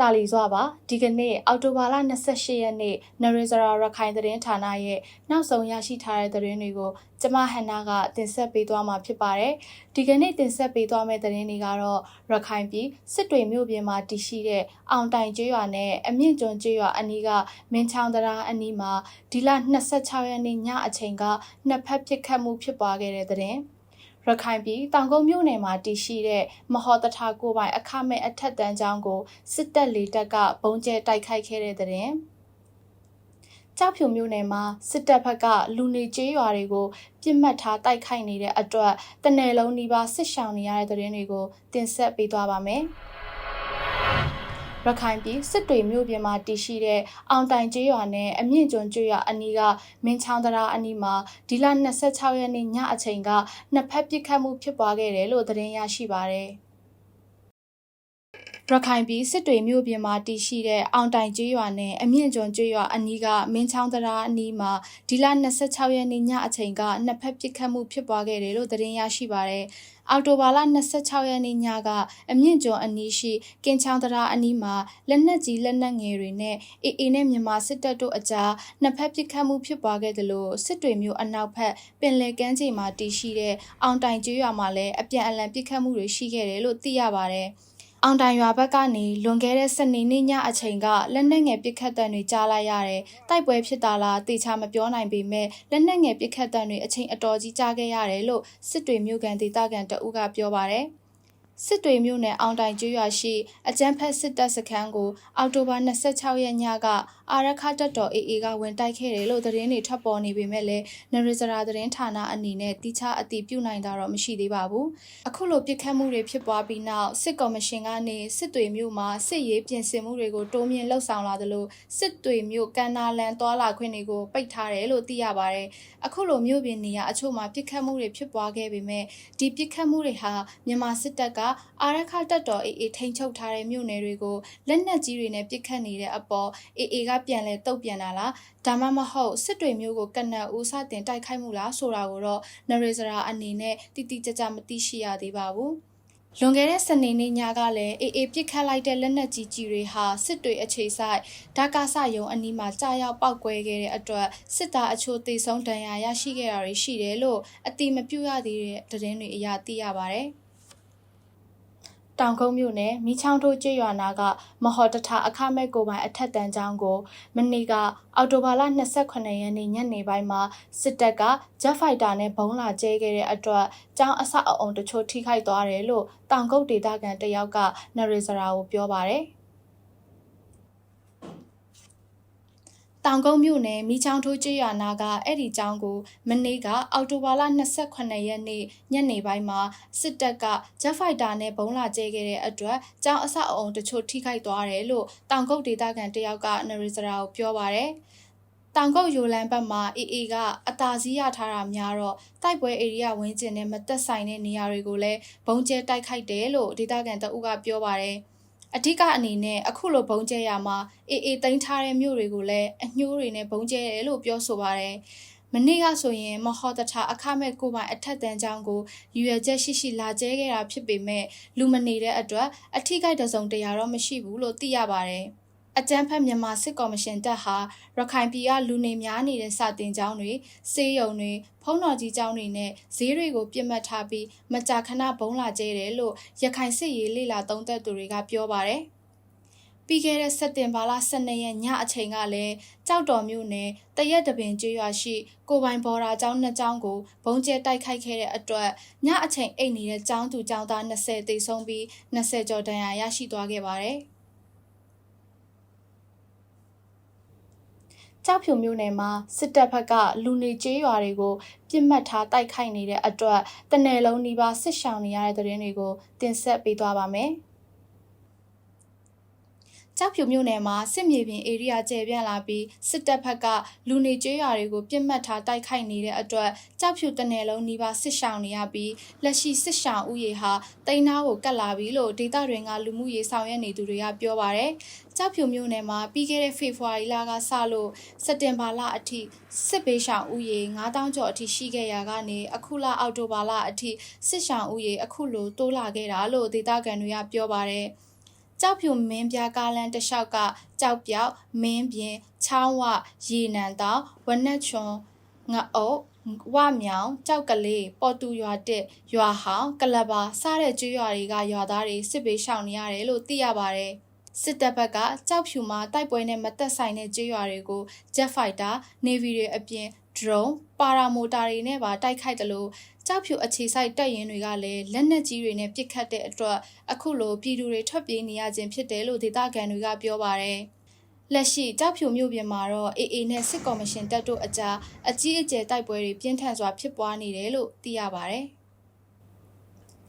တာလီစွာပါဒီကနေ့အောက်တိုဘာလ28ရက်နေ့နရေဇရာရခိုင်သတင်းဌာနရဲ့နောက်ဆုံးရရှိထားတဲ့သတင်းတွေကိုကျမဟန်နာကတင်ဆက်ပေးသွားမှာဖြစ်ပါတယ်ဒီကနေ့တင်ဆက်ပေးသွားမယ့်သတင်းတွေကတော့ရခိုင်ပြည်စစ်တွေမြို့ပြင်မှာတည်ရှိတဲ့အောင်တိုင်ကျွော်နဲ့အမြင့်ကျွန်းကျွော်အနီးကမင်းချောင်းတရားအနီးမှာဒီလ26ရက်နေ့ညအချိန်ကနှစ်ဖက်ပစ်ခတ်မှုဖြစ်ပွားခဲ့တဲ့သတင်း ရခိုင်ပြည်တောင်ကုန်းမြို့နယ်မှာတည်ရှိတဲ့မဟော်တထာကိုပိုင်အခမဲ့အထက်တန်းကျောင်းကိုစစ်တပ်လေတပ်ကဘုံကျဲတိုက်ခိုက်ခဲ့တဲ့တဲ့ရင်ကြောက်ဖြူမြို့နယ်မှာစစ်တပ်ဘက်ကလူနေကျေးရွာတွေကိုပြစ်မှတ်ထားတိုက်ခိုက်နေတဲ့အတွက်တနယ်လုံးနှီးပါစစ်ရှောင်နေရတဲ့တဲ့ရင်တွေကိုတင်ဆက်ပေးသွားပါမယ်။ ရခိုင်ပြည်စစ်တွေမြို့ပြင်မှာတည်ရှိတဲ့အောင်တိုင်ကျေးရွာနဲ့အမြင့်ကျွန်းကျေးရွာအနီးကမင်းချောင်းတရားအနီးမှာဒီလ26ရက်နေ့ညအချိန်ကနှစ်ဖက်ပစ်ခတ်မှုဖြစ်ပွားခဲ့တယ်လို့သတင်းရရှိပါရယ် ရခိုင်ပြည်စစ်တွေမြို့ပြင်မှာတည်ရှိတဲ့အောင်တိုင်ကျေးရွာနဲ့အမြင့်ကျွန်းကျေးရွာအနီးကမင်းချောင်းတရားအနီးမှာဒီလ26ရက်နေ့ညအချိန်ကနှစ်ဖက်ပစ်ခတ်မှုဖြစ်ပွားခဲ့တယ်လို့သတင်းရရှိပါရယ်အော်တိုဘာလ26ရက်နေ့ညကအမြင့်ကျွန်းအနီးရှိကင်းချောင်းတရားအနီးမှာလက်နက်ကြီးလက်နက်ငယ်တွေနဲ့အေအေနဲ့မြန်မာစစ်တပ်တို့အကြားနှစ်ဖက်ပစ်ခတ်မှုဖြစ်ပွားခဲ့တယ်လို့စစ်တွေမျိုးအနောက်ဘက်ပင်လယ်ကမ်းခြေမှာတည်ရှိတဲ့အောင်တိုင်ကျွော်မှာလည်းအပြန်အလှန်ပစ်ခတ်မှုတွေရှိခဲ့တယ်လို့သိရပါတယ်။ အောင်တိုင်ရွာဘက်ကနေလွန်ခဲ့တဲ့စနေနေ့ညအချိန်ကလက်နက်ငယ်ပစ်ခတ်တံတွေကြားလိုက်ရတယ်။တိုက်ပွဲဖြစ်တာလားတေချာမပြောနိုင်ပေမဲ့လက်နက်ငယ်ပစ်ခတ်တံတွေအချိန်အတော်ကြီးကြားခဲ့ရတယ်လို့စစ်တွေမြို့ကန်ဒေသခံတအုပ်ကပြောပါတယ်။ စစ်တွေမြို့နယ်အောင်တိုင်ကျွော်ရှိအကြမ်းဖက်စစ်တပ်စခန်းကိုအောက်တိုဘာ26ရက်ညကအာရခတပ်တော် AA ကဝင်တိုက်ခဲ့တယ်လို့သတင်းတွေထွက်ပေါ်နေပေမဲ့လည်းနရဇရာသတင်းဌာနအနေနဲ့တိကျအတည်ပြုနိုင်တာတော့မရှိသေးပါဘူး။အခုလိုပြစ်ခတ်မှုတွေဖြစ်ပွားပြီးနောက်စစ်ကော်မရှင်ကနေစစ်တွေမြို့မှာစစ်ရေးပြင်ဆင်မှုတွေကိုတိုးမြင့်လှုပ်ဆောင်လာသလိုစစ်တွေမြို့ကန်နာလန်သွာလာခွင့်တွေကိုပိတ်ထားတယ်လို့သိရပါတယ်။အခုလိုမြို့ပြင်နေရာအချို့မှာပြစ်ခတ်မှုတွေဖြစ်ပွားခဲ့ပေမဲ့ဒီပြစ်ခတ်မှုတွေဟာမြန်မာစစ်တပ်ကအာရခတပ်တော် AA ထိန်းချုပ်ထားတဲ့မြို့နယ်တွေကိုလက်နက်ကြီးတွေနဲ့ပစ်ခတ်နေတဲ့အပေါ် AA ကပြန်လဲတုတ်ပြန်လာလားဒါမှမဟုတ်စစ်တွေမျိုးကိုကနက်ဦးစတင်တိုက်ခိုက်မှုလားဆိုတာကိုတော့နရေစရာအနေနဲ့တိတိကျကျမသိရှိရသေးပါဘူးလွန်ခဲ့တဲ့စနေနေ့ညကလည်းအေးအေးပစ်ခတ်လိုက်တဲ့လက်နက်ကြီးကြီးတွေဟာစစ်တွေအခြေဆိုင်ဒါကာဆယုံအနီးမှာကြာရောက်ပောက်ကွဲခဲ့တဲ့အတွက်စစ်သားအချို့သေဆုံးဒဏ်ရာရရှိခဲ့တာတွေရှိတယ်လို့အတိမပြုတ်ရသေးတဲ့သတင်းတွေအရသိရပါဗျ။ တောင်ကုန်းမြို့နယ်မီချောင်းထိုးကျေးရွာနာကမဟော်တထအခမဲ့ကိုပိုင်အထက်တန်းကျောင်းကိုမနေ့ကအော်တိုဘာလ28ရက်နေ့ညနေပိုင်းမှာစစ်တပ်ကဂျက်ဖိုက်တာနဲ့ဘုံးလာကျဲခဲ့တဲ့အတွက်ကျောင်းအဆောက်အအုံတချို့ထိခိုက်သွားတယ်လို့တောင်ကုတ်ဒေသခံတယောက်ကနရေစရာကိုပြောပါတယ်။ တောင်ကုန်းမြို့နယ်မိချောင်းထိုးကျေးရွာနာကအဲ့ဒီကျောင်းကိုမနေ့ကအောက်တိုဘာလ28ရက်နေ့ညနေပိုင်းမှာစစ်တပ်ကဂျက်ဖိုက်တာနဲ့ဘုံလာကျဲခဲ့တဲ့အတွက်ကျောင်းအဆောက်အအုံတချို့ထိခိုက်သွားတယ်လို့တောင်ကုတ်ဒေသခံတယောက်ကနရီစရာကိုပြောပါတယ်။တောင်ကုတ်ယူလန်ဘက်မှာအေအေကအတာစီးရထားတာများတော့တိုက်ပွဲဧရိယာဝင်းကျင်နဲ့မသက်ဆိုင်တဲ့နေရာတွေကိုလည်းဘုံကျဲတိုက်ခိုက်တယ်လို့ဒေသခံတအုပ်ကပြောပါတယ်။ အဓိကအနေနဲ့အခုလိုဘုံကျဲရမှာအေးအေးတိန်းထားတဲ့မြို့တွေကိုလည်းအညှိုးတွေနဲ့ဘုံကျဲတယ်လို့ပြောဆိုပါတယ်မနေ့ကဆိုရင်မဟောတထအခမဲ့ကိုပိုင်အထက်တန်းချောင်းကိုရွယ်ချက်ရှိရှိလာကျဲခဲ့တာဖြစ်ပေမဲ့လူမနေတဲ့အတွက်အထိကိတစုံတရာတော့မရှိဘူးလို့သိရပါတယ်။ အကြမ်းဖက်မြန်မာစစ်ကော်မရှင်တပ်ဟာရခိုင်ပြည်ကလူနေများနေတဲ့စာတင်ကျောင်းတွေစေးရုံတွေဖုံးတော်ကြီးကျောင်းတွေနဲ့ဈေးတွေကိုပြစ်မှတ်ထားပြီးမကြာခဏဘုံလာကျဲတယ်လို့ရခိုင်စစ်ရေးလေလာသုံးသက်သူတွေကပြောပါတယ်ပြီးခဲ့တဲ့စက်တင်ဘာလ12ရက်ညအချိန်ကလည်းကြောက်တော်မြို့နယ်တရက်တပင်ကျွော်ရှိကိုပိုင်ဘော်ရာကျောင်းနှစ်ကျောင်းကိုဘုံကျဲတိုက်ခိုက်ခဲ့တဲ့အတွက်ညအချိန်အိတ်နေတဲ့ကျောင်းသူကျောင်းသား20တိတ်ဆုံးပြီး20ကျော်ဒဏ်ရာရရှိသွားခဲ့ပါတယ်။ ကြောက်ဖြူမြို့နယ်မှာစစ်တပ်ဘက်ကလူနေကျေးရွာတွေကိုပြစ်မှတ်ထားတိုက်ခိုက်နေတဲ့အတွက်တနယ်လုံးနှီးပါစစ်ရှောင်နေရတဲ့သတင်းတွေကိုတင်ဆက်ပေးသွားပါမယ်။ ကြောက်ဖြူမြို့နယ်မှာစစ်မြေပြင်ဧရိယာကျယ်ပြန့်လာပြီးစစ်တပ်ဘက်ကလူနေကျေးရွာတွေကိုပြစ်မှတ်ထားတိုက်ခိုက်နေတဲ့အတွက်ကြောက်ဖြူတနယ်လုံးနှီးပါစစ်ရှောင်နေရပြီးလက်ရှိစစ်ရှောင်ဥယေဟာတိန်းသားကိုကတ်လာပြီလို့ဒေသတွင်ကလူမှုရေးဆောင်ရွက်နေသူတွေကပြောပါရယ်ကြောက်ဖြူမြို့နယ်မှာပြီးခဲ့တဲ့ဖေဖော်ဝါရီလကစလို့စက်တင်ဘာလအထိစစ်ပေးရှောင်ဥယေ9000ကျော်အထိရှိခဲ့ရာကနေအခုလအောက်တိုဘာလအထိစစ်ရှောင်ဥယေအခုလိုတိုးလာခဲ့တာလို့ဒေသခံတွေကပြောပါရယ် ကြောက်ဖြူမင်းပြားကားလန်းတစ်လျှောက်ကကြောက်ပြောက်မင်းပြင်ချောင်းဝရေနံတောင်ဝနက်ချွန်ငအုပ်ဝမြောင်ကြောက်ကလေးပေါ်တူရွာတက်ရွာဟောင်းကလပါစားတဲ့ကျွရွာတွေကရွာသားတွေစစ်ပေးရှောင်နေရတယ်လို့သိရပါတယ်စစ်တပ်ဘက်ကကြောက်ဖြူမှာတိုက်ပွဲနဲ့မသက်ဆိုင်တဲ့ကျွရွာတွေကို Jet Fighter Navy တွေအပြင် drone ပါရာမိုတာတွေနဲ့ပါတိုက်ခိုက်တယ်လို့ ကြောက်ဖြူအခြေစိုက်တပ်ရင်းတွေကလည်းလက်နက်ကြီးတွေနဲ့ပစ်ခတ်တဲ့အတွက်အခုလိုပြည်သူတွေထွက်ပြေးနေရခြင်းဖြစ်တယ်လို့ဒေသခံတွေကပြောပါတယ်။လက်ရှိကြောက်ဖြူမြို့ပြင်မှာတော့ AA နဲ့စစ်ကော်မရှင်တပ်တို့အကြားအကြီးအကျယ်တိုက်ပွဲတွေပြင်းထန်စွာဖြစ်ပွားနေတယ်လို့သိရပါတယ်။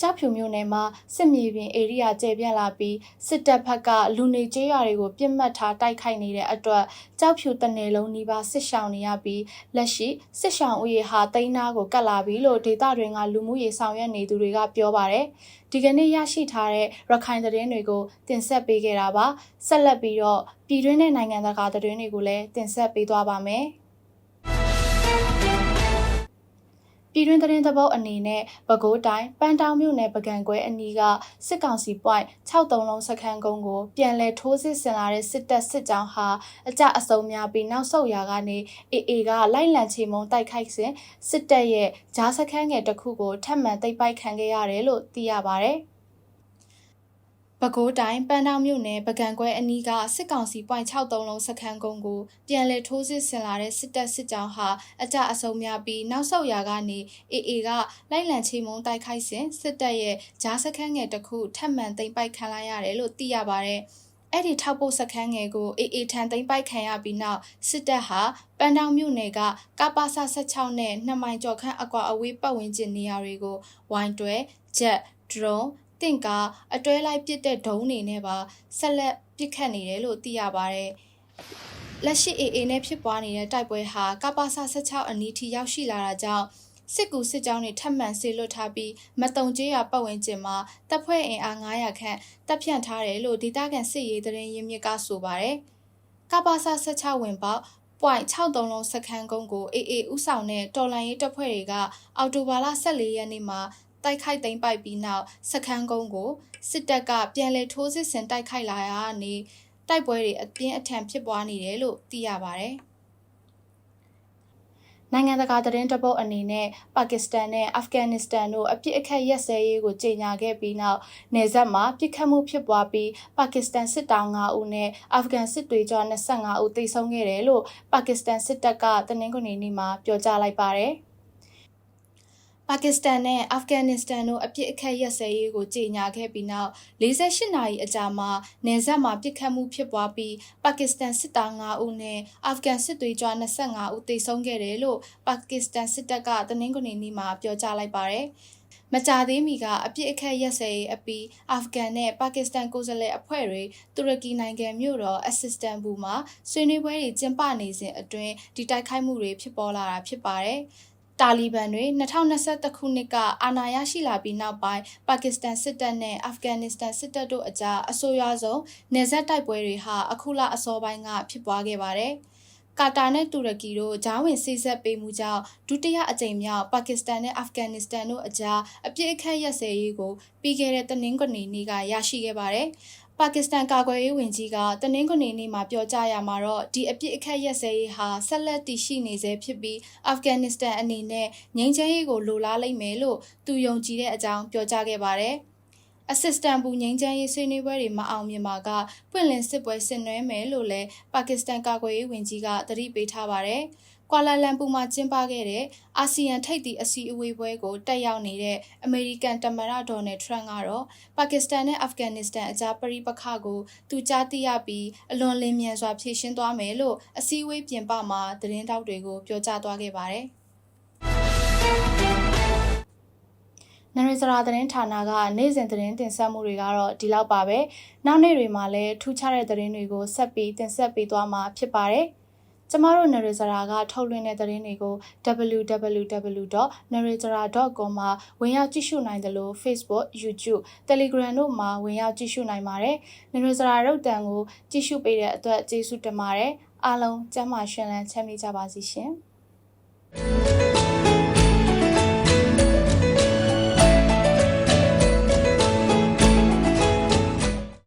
ကြောက်ဖြူမြို့နယ်မှာစစ်မြေပြင်ဧရိယာကျယ်ပြန့်လာပြီးစစ်တပ်ဘက်ကလူနေကျေးရွာတွေကိုပြစ်မှတ်ထားတိုက်ခိုက်နေတဲ့အတွက်ကြောက်ဖြူတနယ်လုံးနီးပါးစစ်ရှောင်နေရပြီးလက်ရှိစစ်ရှောင်ဦးရေဟာတိန်းနာကိုကတ်လာပြီလို့ဒေသတွင်ကလူမှုရေးဆောင်ရွက်နေသူတွေကပြောပါတယ်ဒီကနေ့ရရှိထားတဲ့ရခိုင်သတင်းတွေကိုတင်ဆက်ပေးခဲ့တာပါဆက်လက်ပြီးတော့ပြည်တွင်းနဲ့နိုင်ငံတကာသတင်းတွေကိုလည်းတင်ဆက်ပေးသွားပါမယ် ပြည်တွင်းသတင်းသဘောအနေနဲ့ပဲခူးတိုင်းပန်းတောင်မြို့နယ်ပကံကွဲအနီးကစစ်ကောင်စီ point 63လုံးစခန်းကုန်းကိုပြန်လည်ထိုးစစ်ဆင်လာတဲ့စစ်တပ်စစ်ကြောင်းဟာအကြအစုံများပြီးနောက်ဆုတ်ရာကနေအေအေကလိုက်လံချေမှုန်းတိုက်ခိုက်စဉ်စစ်တပ်ရဲ့ဂျားစခန်းငယ်တစ်ခုကိုထပ်မံသိမ်းပိုက်ခံခဲ့ရတယ်လို့သိရပါဗျ။ ပဲခူးတိုင်းပန်းတောင်မြို့နယ်ပကံကွဲအနီးကစစ်ကောင်စီ .63 လုံးစခန်းကုန်းကိုပြန်လည်ထိုးစစ်ဆင်လာတဲ့စစ်တပ်စစ်ကြောင်းဟာအကြအဆုံများပြီးနောက်ဆုတ်ရာကနေအေအေကလိုက်လံချေမှုန်းတိုက်ခိုက်စဉ်စစ်တပ်ရဲ့ဂျားစခန်းငယ်တစ်ခုထပ်မံသိမ်းပိုက်ခံလိုက်ရတယ်လို့သိရပါဗျ။အဲ့ဒီထောက်ပို့စခန်းငယ်ကိုအေအေထန်သိမ်းပိုက်ခံရပြီးနောက်စစ်တပ်ဟာပန်းတောင်မြို့နယ်ကကပါဆာ16နဲ့2မိုင်ကျော်ခန့်အကွာအဝေးပတ်ဝန်းကျင်နေရာတွေကိုဝိုင်းတွဲဂျက်ဒရုန်း တင့်ကားအတွဲလိုက်ပစ်တဲ့ဒုံးတွေနဲ့ပါဆက်လက်ပစ်ခတ်နေတယ်လို့သိရပါတယ်။လက်ရှိ AA နဲ့ဖြစ်ပွားနေတဲ့တိုက်ပွဲဟာကပါဆာ16အနီးထိရောက်ရှိလာတာကြောင့်စစ်ကူစစ်ကြောင်းတွေထပ်မံဆေလွတ်ထားပြီးမတုံကျေးရွာပတ်ဝန်းကျင်မှာတပ်ဖွဲ့အင်အား900ခန့်တပ်ဖြန့်ထားတယ်လို့ဒေသခံစစ်ရေးသတင်းရင်းမြစ်ကဆိုပါတယ်။ကပါဆာ16ဝင်ပေါက် point 63လုံးစခန်းကုန်းကို AA ဥဆောင်တဲ့တော်လန်ရေးတပ်ဖွဲ့တွေကအော်တိုဘာလ14ရက်နေ့မှာ တိုက်ခိုက်သိမ်းပိုက်ပြီးနောက်စခန်းကုန်းကိုစစ်တပ်ကပြန်လည်ထိုးစစ်ဆင်တိုက်ခိုက်လာရာကနေတိုက်ပွဲတွေအပြင်းအထန်ဖြစ်ပွားနေတယ်လို့သိရပါဗျ။နိုင်ငံတကာသတင်းတပုတ်အနေနဲ့ပါကစ္စတန်နဲ့အာဖဂန်နစ္စတန်တို့အပြစ်အခတ်ရက်စဲရေးကိုကြေညာခဲ့ပြီးနောက်နေဆက်မှာပြစ်ခတ်မှုဖြစ်ပွားပြီးပါကစ္စတန်စစ်တောင်9ဦးနဲ့အာဖဂန်စစ်သွေးကြွ25ဦးသေဆုံးခဲ့တယ်လို့ပါကစ္စတန်စစ်တပ်ကတနင်္ဂနွေနေ့မှာပြောကြားလိုက်ပါတယ်။ ပါကစ္စတန်နဲ့အာဖဂန်နစ္စတန်တို့အပြစ်အခတ်ရက်စဲရေးကိုကြေညာခဲ့ပြီးနောက်48နာရီအကြာမှာနယ်စပ်မှာပြစ်ခတ်မှုဖြစ်ပွားပြီးပါကစ္စတန်စစ်သား9ဦးနဲ့အာဖဂန်စစ်သွေးကြွ25ဦးသေဆုံးခဲ့တယ်လို့ပါကစ္စတန်စစ်တပ်ကတနင်္ဂနွေနေ့မှာပြောကြားလိုက်ပါတယ်။မကြသေးမီကအပြစ်အခတ်ရက်စဲရေးအပြီးအာဖဂန်နဲ့ပါကစ္စတန်ကိုယ်စားလှယ်အဖွဲ့တွေတူရကီနိုင်ငံမြို့တော်အစ္စတန်ဘူမှာဆွေးနွေးပွဲတွေကျင်းပနေစဉ်အတွင်းဒီတိုက်ခိုက်မှုတွေဖြစ်ပေါ်လာတာဖြစ်ပါတယ်။ တာလီဘန်တွေ2021ခုနှစ်ကအာဏာရရှိလာပြီးနောက်ပိုင်းပါကစ္စတန်စစ်တပ်နဲ့အာဖဂန်နစ္စတန်စစ်တပ်တို့အကြားအဆိုးရွားဆုံးနေဆက်တိုက်ပွဲတွေဟာအခုလအစောပိုင်းကဖြစ်ပွားခဲ့ပါတယ်။ကာတာနဲ့တူရကီတို့ဂျားဝင်စိစက်ပေးမှုကြောင့်ဒုတိယအကြိမ်မြောက်ပါကစ္စတန်နဲ့အာဖဂန်နစ္စတန်တို့အကြားအပြစ်အခတ်ရက်စဲရေးကိုပြီးခဲ့တဲ့တနင်္ဂနွေနေ့ကရရှိခဲ့ပါတယ်။ ပါကစ္စတန်ကာကွယ်ရေးဝန်ကြီးကတနင်္ဂနွေနေ့မှာပြောကြားရမှာတော့ဒီအပြစ်အခက်ရက်စဲရေးဟာဆက်လက်တည်ရှိနေဆဲဖြစ်ပြီးအာဖဂန်နစ္စတန်အနေနဲ့ငြိမ်းချမ်းရေးကိုလိုလားလိမ့်မယ်လို့သူယုံကြည်တဲ့အကြောင်းပြောကြားခဲ့ပါတယ်။ assistant ဘူငိမ့်ချမ်းရေးဆွေးနွေးပွဲတွေမအောင်မြင်ပါကပွင့်လင်းစစ်ပွဲဆင်နွှဲမယ်လို့လည်းပါကစ္စတန်ကာကွယ်ရေးဝန်ကြီးကသတိပေးထားပါတယ်။ကွာလာလမ်ပူမှာကျင်းပခဲ့တဲ့အာဆီယံထိပ်သီးအစည်းအဝေးပွဲကိုတက်ရောက်နေတဲ့အမေရိကန်သမ္မတဒေါ်နယ်ထရန့်ကတော့ပါကစ္စတန်နဲ့အာဖဂန်နစ္စတန်အကြားပရိပခကိုသူကြားသိရပြီးအလွန်လင်းမြန်စွာဖြေရှင်းသွားမယ်လို့အစည်းအဝေးပြင်ပမှာသတင်းတောက်တွေကိုပြောကြားသွားခဲ့ပါတယ်။ နရစရာသတင်းဌာနကနေ့စဉ်သတင်းတင်ဆက်မှုတွေကတော့ဒီလောက်ပါပဲ။နောက်နေ့တွေမှာလည်းထူးခြားတဲ့သတင်းတွေကိုဆက်ပြီးတင်ဆက်ပေးသွားမှာဖြစ်ပါတယ်။ကျမတို့ Narratora ကထုတ်လွှင့်တဲ့သတင်းတွေကို www.narratora.com မှာဝင်ရောက်ကြည့်ရှုနိုင်တယ်လို့ Facebook, YouTube, Telegram တို့မှာဝင်ရောက်ကြည့်ရှုနိုင်ပါတယ်။ Narratora ရုပ်သံကိုကြည့်ရှုပေးတဲ့အတွက်ကျေးဇူးတင်ပါတယ်။အားလုံးကျမ်းမာရှင်လန်းချမ်းမြေ့ကြပါစေရှင်။